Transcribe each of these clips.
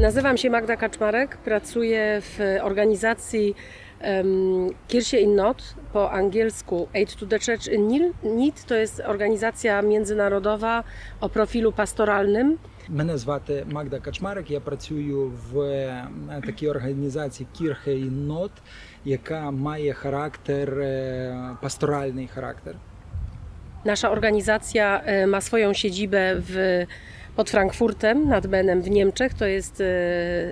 Nazywam się Magda Kaczmarek, pracuję w organizacji um, Kirche in Not, po angielsku Aid to the Church in Need. To jest organizacja międzynarodowa o profilu pastoralnym. Мене звати Магда Качмарик. Я працюю в е, такій організації Кірхе і Нот, яка має характер е, пасторальний характер. Nasza organizacja e, ma swoją siedzibę w, pod Frankfurtem nad Benem w Niemczech. To jest e,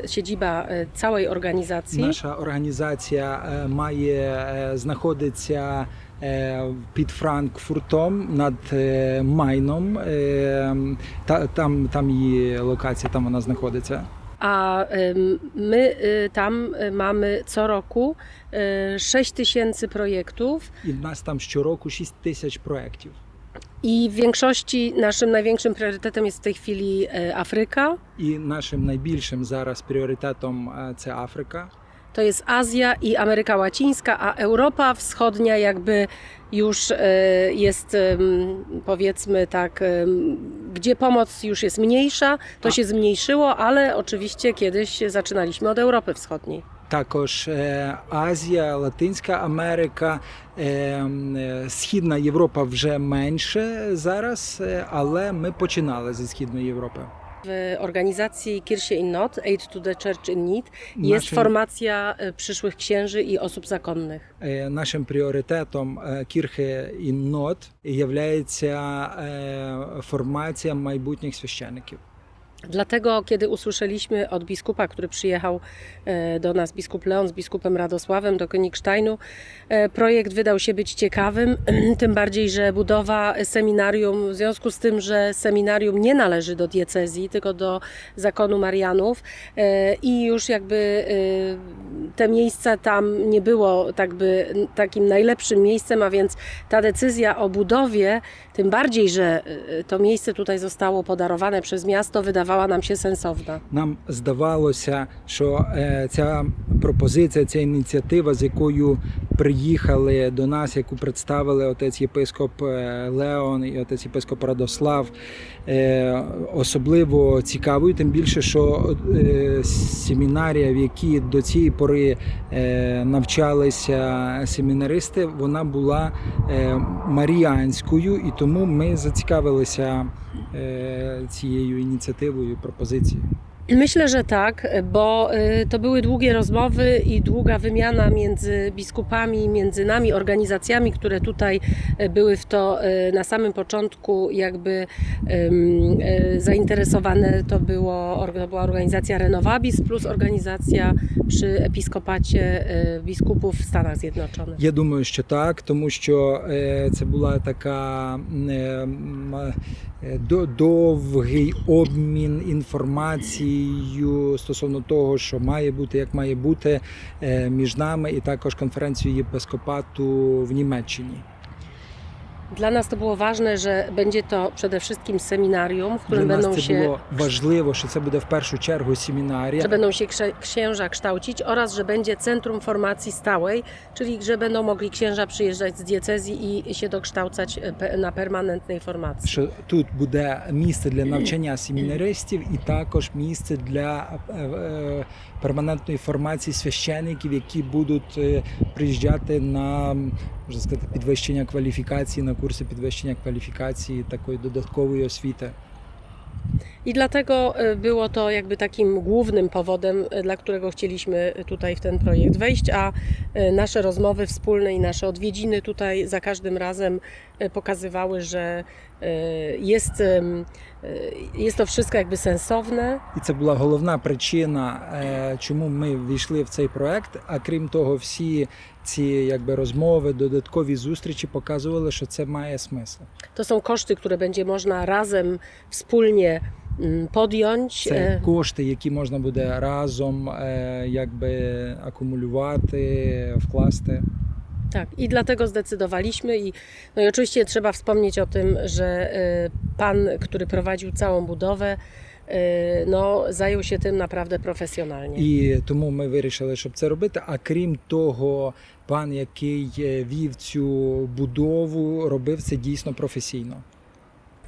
siedziba e, całej organizacji. Наша організація е, має е, знаходиться е, під Франкфуртом над е, Майном. Е, та- Там, там її локація, там вона знаходиться. A em, my y, tam y, mamy co roku y, 6 tysięcy projektów І в нас там щороку 6 тисяч проєктів. i w większości naszym największym priorytetem jest w tej chwili y, Afryka. І нашим найбільшим зараз пріоритетом е, це Африка. To jest Azja i Ameryka Łacińska, a Europa Wschodnia jakby już y, jest em, powiedzmy tak, em, gdzie pomoc już jest mniejsza, to A- się zmniejszyło, ale oczywiście kiedyś zaczynaliśmy od Europy Wschodniej. Також е, Азія, Латинська Америка, е, м, е, Східна Європа вже менше зараз, е, але ми починали зі Східної Європи. W organizacji Kirche in Not, Aid to the Church in Need, jest Naszym- formacja y, przyszłych księży i osób zakonnych. Е, Нашим пріоритетом е, Кірхе і Нот є формація майбутніх священиків. Dlatego, kiedy usłyszeliśmy od biskupa, który przyjechał e, do nas, biskup Leon z biskupem Radosławem do Königsteinu, e, projekt wydał się być ciekawym, tym bardziej, że budowa seminarium, w związku z tym, że seminarium nie należy do diecezji, tylko do zakonu Marianów e, i już jakby te miejsca tam nie było tak by, takim najlepszym miejscem, a więc ta decyzja o budowie, tym bardziej, że to miejsce tutaj zostało podarowane przez miasto, wydawała nam się sensowna. Нам здавалося, що е, ця пропозиція, ця ініціатива, з якою приїхали до нас, яку представили отець єпископ е, Леон і отець єпископ Радослав, е, особливо цікавою, тим більше, що семінарія, в якій до цієї пори навчалися семінаристи, вона була маріанською, і тому ми зацікавилися цією ініціативою, пропозицією. Myślę, że tak, bo y, to były długie rozmowy i długa wymiana między biskupami, między nami, organizacjami, które tutaj y, były w to y, na samym początku jakby ym, y, zainteresowane. To, było, or- to była organizacja Renovabis plus organizacja przy episkopacie y, biskupów w Stanach Zjednoczonych. Я думаю, що так, тому що е, це була така м, е, м, е, до- довгий обмін Інформацією стосовно того, що має бути, як має бути е, між нами, і також конференцією єпископату в Німеччині. Dla nas to było ważne, że będzie to przede wszystkim seminarium, w Для którym będą нас це się було важливо, що це буде в першу чергу семінарія, że będą się krze- księża kształcić oraz, że będzie centrum formacji stałej, czyli że będą mogli księża przyjeżdżać z diecezji i się dokształcać e, pe- na permanentnej formacji. що тут буде місце для навчання семінаристів і також місце для е, е, перманентної формації священиків, які будуть е, приїжджати на можна сказати, підвищення кваліфікації, на курси підвищення кваліфікації такої додаткової освіти. I dlatego e, było to jakby takim głównym powodem, e, dla którego chcieliśmy tutaj w ten projekt wejść, a e, nasze rozmowy wspólne i nasze odwiedziny tutaj za każdym razem e, pokazywały, że e, jest, em, e, jest to wszystko jakby sensowne, І це була головна причина, е, чому ми ввійшли в цей проект. А крім того, всі ці якби розмови, додаткові зустрічі показували, що це має смисл. To są koszty, które będzie można razem, wspólnie mm, podjąć. Це e, кошти, які можна буде разом е, якби акумулювати, вкласти. Tak, i dlatego zdecydowaliśmy. I, no i oczywiście trzeba wspomnieć o tym, że e, pan, który prowadził całą budowę, e, no, zajął się tym naprawdę profesjonalnie. І тому ми вирішили, щоб це робити. А крім того, пан, який е, вів цю будову, робив це дійсно професійно.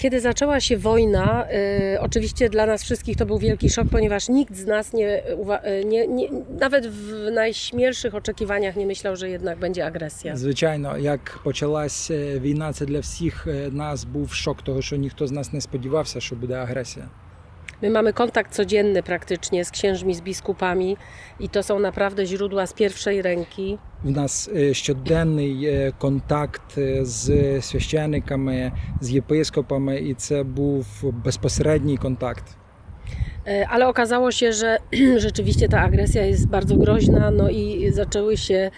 Kiedy zaczęła się wojna, y, oczywiście dla nas wszystkich to był wielki szok, ponieważ nikt z nas nie, uwa- y, nie, nie, nawet w najśmielszych oczekiwaniach nie myślał, że jednak będzie agresja. Звичайно, як почалась е, війна, це для всіх е, нас був шок, того що ніхто з нас не сподівався, що буде агресія. My mamy kontakt codzienny praktycznie z księżmi, z biskupami i to są naprawdę źródła z pierwszej ręki. В нас е, щоденний е, контакт е, з священниками, з єпископами, і це був безпосередній контакт. E, Ale okazało się, że rzeczywiście ta agresja jest bardzo groźna, no i zaczęły się, e,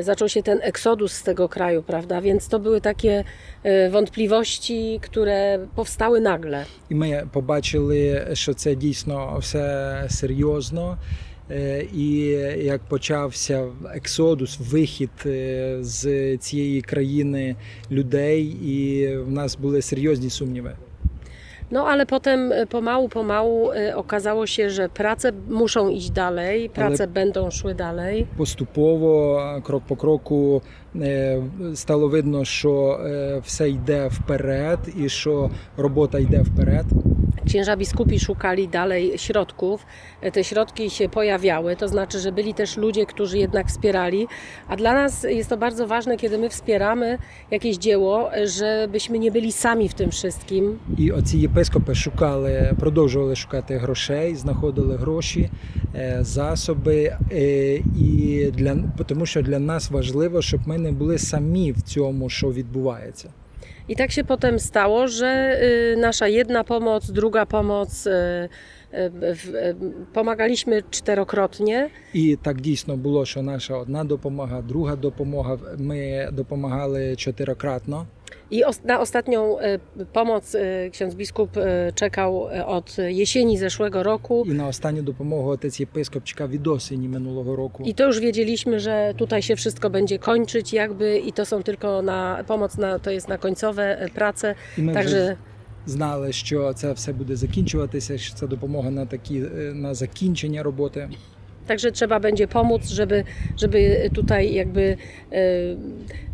zaczął się ten eksodus z tego kraju, prawda? Więc to były takie e, wątpliwości, które powstały nagle. І ми побачили, що це дійсно все серйозно. Е, І як почався ексодус, вихід е, з цієї країни людей, і в нас були серйозні сумніви. No ale potem e, pomału, pomału e, okazało się, że prace muszą iść dalej, prace ale będą szły dalej. Postupowo, krok po kroku стало видно, що е, все йде вперед, і що робота йде вперед. Księża biskupi szukali dalej środków. E, Te środki się pojawiały, to znaczy, że byli też ludzie, którzy jednak wspierali. A dla nas jest to bardzo ważne, kiedy my wspieramy jakieś dzieło, e, żebyśmy nie byli sami w tym wszystkim. І оці єпископи шукали, продовжували шукати грошей, знаходили гроші, е, засоби. е, І для тому, що для нас важливо, щоб ми не були самі в цьому, що відбувається. I tak się potem stało, że nasza jedna pomoc, druga pomoc, pomagaliśmy czterokrotnie. І так дійсно було, що наша одна допомога, друга допомога. Ми допомагали чотирикратно. I os- na ostatnią y, pomoc y, ksiądz biskup y, czekał y, od jesieni zeszłego roku. І на останню допомогу отець єпископ чекав від осені минулого року. I to już wiedzieliśmy, że tutaj się wszystko będzie kończyć jakby i to są tylko na pomoc na, to jest na końcowe e, prace. І ми вже Także знали, що це все буде закінчуватися, що це допомога на такі е, на закінчення роботи. Także trzeba będzie pomóc, żeby, żeby tutaj jakby e,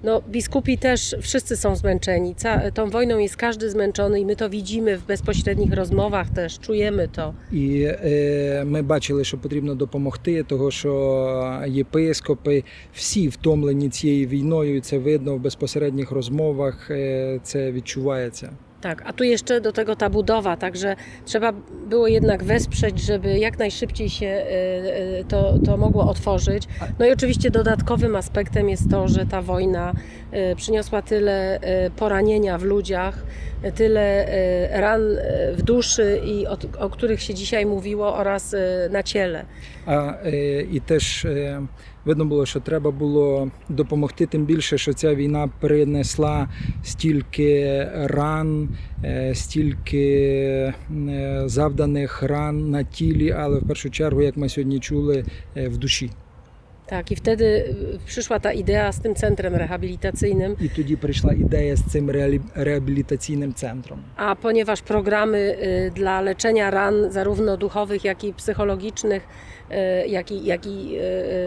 no, biskupi też wszyscy są zmęczeni. Ca, tą wojną jest każdy zmęczony i my to widzimy w bezpośrednich rozmowach też, czujemy to. І е, ми бачили, що потрібно допомогти, того що єпископи всі втомлені цією війною. і Це видно в безпосередніх розмовах. е, Це відчувається. Tak, a tu jeszcze do tego ta budowa, także trzeba było jednak wesprzeć, żeby jak najszybciej się e, e, to, to mogło otworzyć. No i oczywiście dodatkowym aspektem jest to, że ta wojna e, przyniosła tyle poranienia w ludziach, tyle e, ran e, w duszy i o, o których się dzisiaj mówiło oraz e, na ciele. А е, і теж видно було, що треба було допомогти, тим більше, що ця війна принесла стільки ран, стільки е, завданих ран на тілі, але в першу чергу, як ми сьогодні чули, в душі. Tak, i wtedy e, przyszła ta idea z tym centrem rehabilitacyjnym. І тоді прийшла ідея з цим реалі- реабілітаційним центром. A ponieważ programy y, dla leczenia ran, zarówno duchowych, jak i psychologicznych, y, jak i, jak i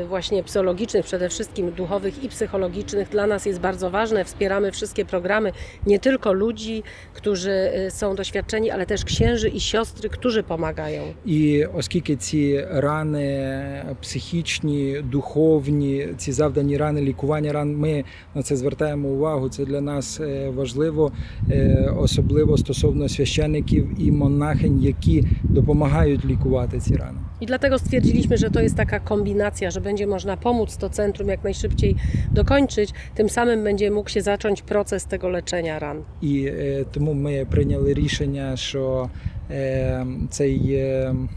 y, właśnie psychologicznych, przede wszystkim duchowych i psychologicznych, dla nas jest bardzo ważne. Wspieramy wszystkie programy, nie tylko ludzi, którzy y, są doświadczeni, ale też księży i siostry, którzy pomagają. І оскільки ці рани психічні, духовні, ці завдані рани, лікування ран, ми на це звертаємо увагу. Це для нас е, важливо, е, особливо стосовно священиків і монахинь, які допомагають лікувати ці рани. I dlatego stwierdziliśmy, że to jest taka kombinacja, że będzie można pomóc to centrum jak najszybciej dokończyć, tym samym będzie mógł się zacząć proces tego leczenia ran. І е, тому ми прийняли рішення, що е, цей, е, м,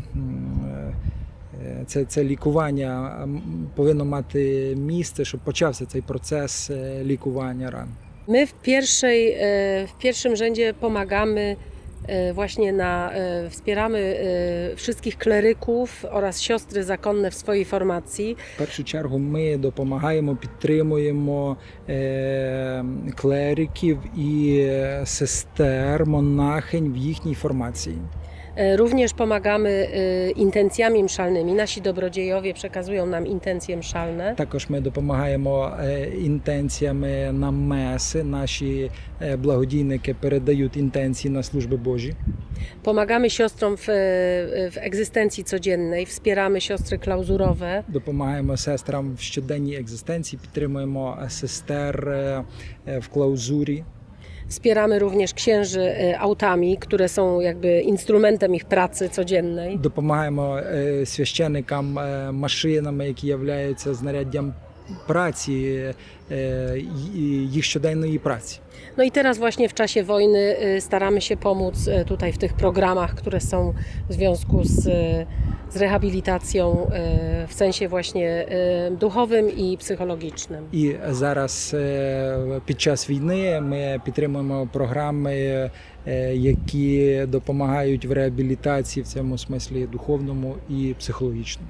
е, це, це лікування м, повинно мати місце, щоб почався цей процес е, лікування ран. My w, pierwszej, e, w pierwszym rzędzie pomagamy e, właśnie na, e, wspieramy e, wszystkich kleryków oraz siostry zakonne w swojej formacji. В першу чергу ми допомагаємо, підтримуємо е, клериків і е, сестер, монахинь в їхній формації. E, Również pomagamy e, intencjami mszalnymi. Nasi dobrodziejowie przekazują nam intencje mszalne. Також ми допомагаємо е, інтенціями на меси. Наші е, благодійники передають інтенції на служби Божі. Pomagamy siostrom w, w egzystencji codziennej, wspieramy siostry klauzurowe. Допомагаємо сестрам в щоденній екзистенції, підтримуємо е, сестер е, е, в клаузурі. Wspieramy również księży e, autami, które są jakby instrumentem ich pracy codziennej. Допомагаємо е, священикам е, машинами, які являються знаряддям праці, е, й- їх щоденної праці. No i teraz właśnie w czasie wojny e, staramy się pomóc e, tutaj w tych programach, które są w związku z, e, z rehabilitacją e, w sensie właśnie e, duchowym i psychologicznym. І зараз е, під час війни ми підтримуємо програми, е, які допомагають в реабілітації в цьому смислі духовному і психологічному.